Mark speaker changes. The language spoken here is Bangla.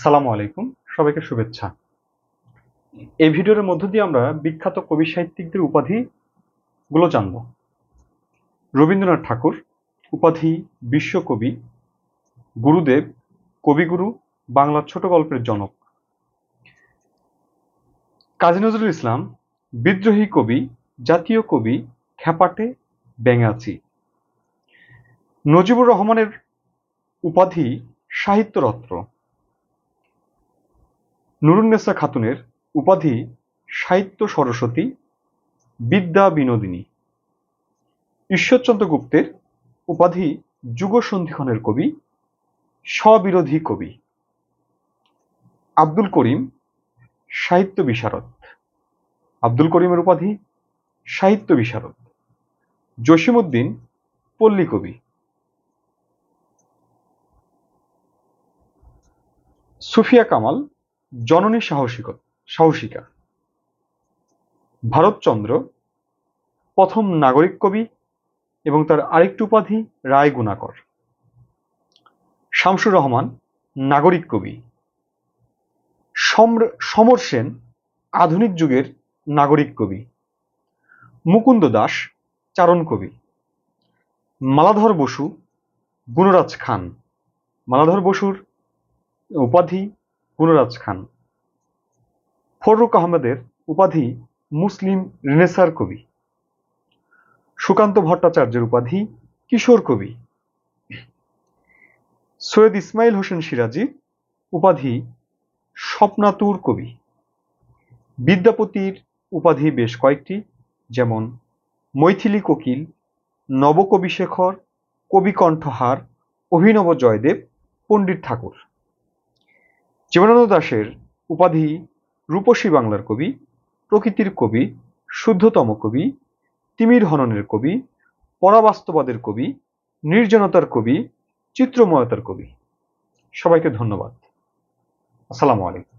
Speaker 1: সালামু আলাইকুম, সবাইকে শুভেচ্ছা। এই ভিডিওর মধ্য দিয়ে আমরা বিখ্যাত কবি সাহিত্যিকদের উপাধি গুলো জানব। রবীন্দ্রনাথ ঠাকুর, উপাধি বিশ্বকবি, গুরুদেব, কবিগুরু, বাংলার ছোট গল্পের জনক। কাজী নজরুল ইসলাম, বিদ্রোহী কবি, জাতীয় কবি, খ্যাপাটে ব্যাঙাচি নজিবুর রহমানের উপাধি সাহিত্যরত্ন। নুরুন্নেসা খাতুনের উপাধি সাহিত্য সরস্বতী, বিদ্যা বিনোদিনী। ঈশ্বরচন্দ্র গুপ্তের উপাধি যুগ সন্ধিক্ষণের কবি, স্ববিরোধী কবি। আব্দুল করিম, সাহিত্য বিশারদ। আব্দুল করিমের উপাধি, সাহিত্য বিশারদ। জসিমউদ্দিন, পল্লী কবি। সুফিয়া কামাল জননী সাহসিক সাহসিকা। ভারতচন্দ্র, প্রথম নাগরিক কবি এবং তার আরেকটি উপাধি রায় গুণাকর। শামসুর রহমান, নাগরিক কবি। সম্র- সমর সেন, আধুনিক যুগের নাগরিক কবি। মুকুন্দ দাস, চারণ কবি। মালাধর বসু, গুণরাজ খান। মালাধর বসুর উপাধি গুণরাজ খান। ফররুক আহমেদের উপাধি মুসলিম রেনেসার কবি। সুকান্ত ভট্টাচার্যের উপাধি কিশোর কবি। সৈয়দ ইসমাইল হোসেন সিরাজি উপাধি স্বপ্নাতুর কবি। বিদ্যাপতির উপাধি বেশ কয়েকটি, যেমন মৈথিলী কোকিল, নবকবি শেখর কবি কণ্ঠহার অভিনব জয়দেব, পণ্ডিত ঠাকুর। জীবনানন্দ দাশের উপাধি রূপসী বাংলার কবি, প্রকৃতির কবি, শুদ্ধতম কবি, তিমির হননের কবি পরাবাস্তবাদের কবি, নির্জনতার কবি, চিত্রময়তার কবি। সবাইকে ধন্যবাদ। আসসালামু আলাইকুম।